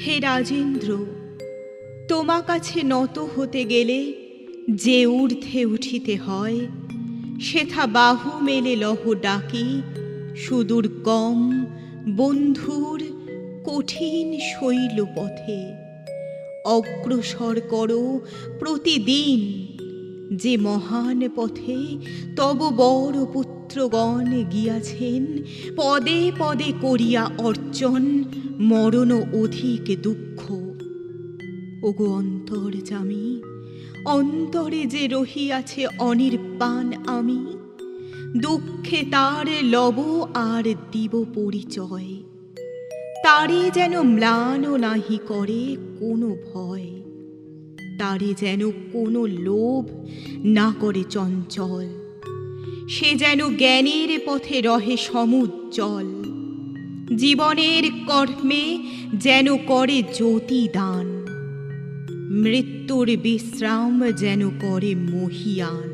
হে রাজেন্দ্র তোমা কাছে নত হতে গেলে যে ঊর্ধ্বে উঠিতে হয়, সেথা বাহু মেলে লহ ডাকি সুদূর কম বন্ধুর কঠিন শৈল পথে অগ্রসর করো প্রতিদিন যে মহান পথে, তব বড় পুত্রগণ গিয়াছেন, পদে পদে করিয়া অর্জন মরণ অধিক দুঃখ। ওগো অন্তর জামি অন্তরে যে রহিয়াছে অনির্বাণ আমি, দুঃখে তার লব আর দিব পরিচয়। তারে যেন ম্লান নাহি করে কোনো ভয়। তারে যেন কোনো লোভ না করে চঞ্চল। সে যেন জ্ঞানের পথে রহে সমুজ্জ্বল। জীবনের কর্মে যেন করে জ্যোতি দান মৃত্যুর বিশ্রাম যেন করে মহিয়ান।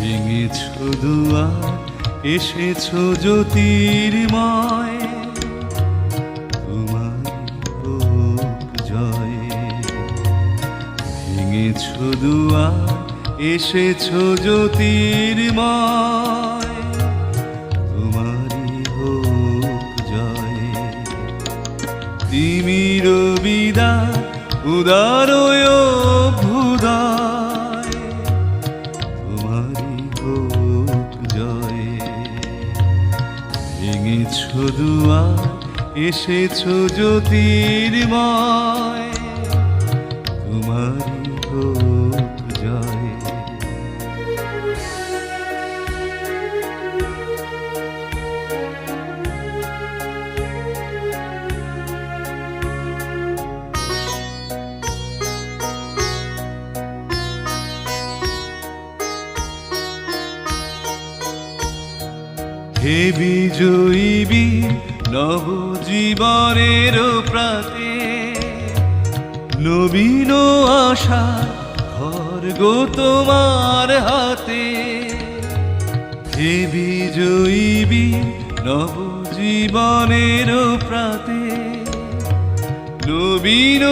ভেঙেছ দুয়ার এসেছ জ্যোতির্ময়। তোমার জয়। ভেঙেছ দুয়ার এসেছ জ্যোতির্ময়। তোমারই হোক জয়। তিমির বিদা উদারয় ভেঙেছ দুয়ার এসেছ জ্যোতির্ময়। হে বিজয়ী নব জীবনের প্রাতে নবীন আশা খর্গ তোমার হাতে। হে বিজয়ী নব জীবনের প্রাতে নবীন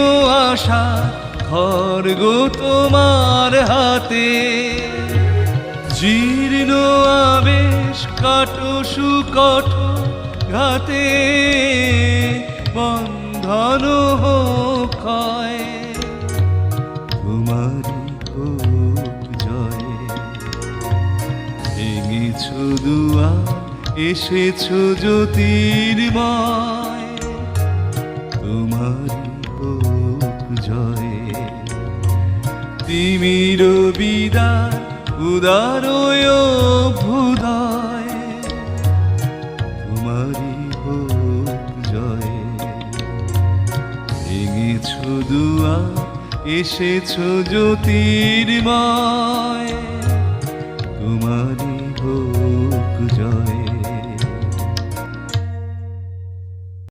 আশা খর্গ তোমার হাতে। জীর্ণ আবেশ কাটো সুকঠ ঘাতে বন্ধন ক্ষয় তোমারই হোক জয়, ভেঙেছ দুয়া, এসেছ জ্যোতির্ময়। তোমারই হোক জয়, তিমির বিদার উদারয় ভেঙেছ দুয়া এসেছ জ্যোতির্ময়।